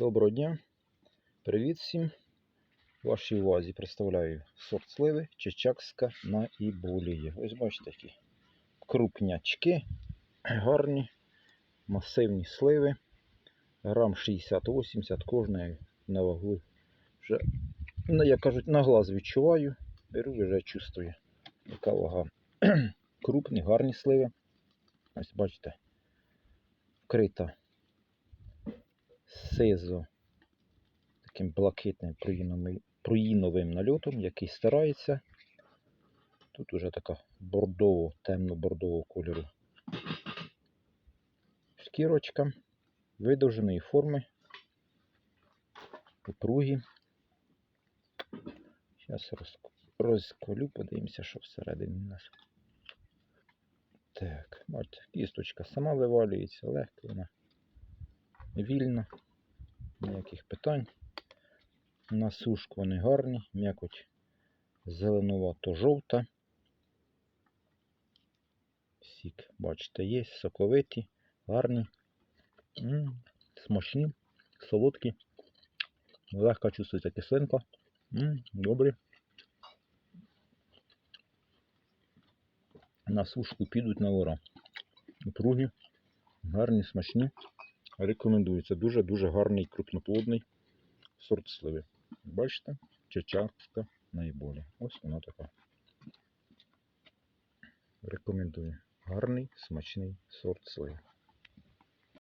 Доброго дня. Привіт всім. Вашій увазі представляю сорт сливи Чечакська на Іболії. Ось бачите такі крупнячки, гарні, масивні сливи. Грам 60-80 кожної на вагу. Вже, ну, як кажуть, на глаз відчуваю, беру вже чувствую, яка вага. Крупні, гарні сливи. Ось бачите, вкрита сизо таким блакитним проїновим, нальотом, який стирається. Тут уже така бордово, темно-бордового кольору шкірочка видовженої форми, попругі. Зараз розколю, подивимося, що всередині у нас. Так, бачите, кісточка сама вивалюється, легко вона вільно, ніяких питань. На сушку вони гарні, м'якоть зеленувато-жовта. Сік, бачите, є, соковиті, гарні, М -м, смачні, солодкі, легко чувствується кислинка. М -м, добрі. На сушку підуть на ура. Упругі, гарні, смачні. Рекомендується. Дуже-дуже гарний крупноплодний сорт сливи. Бачите? Чечатка найболі. Ось вона така. Рекомендую. Гарний, смачний сорт сливи.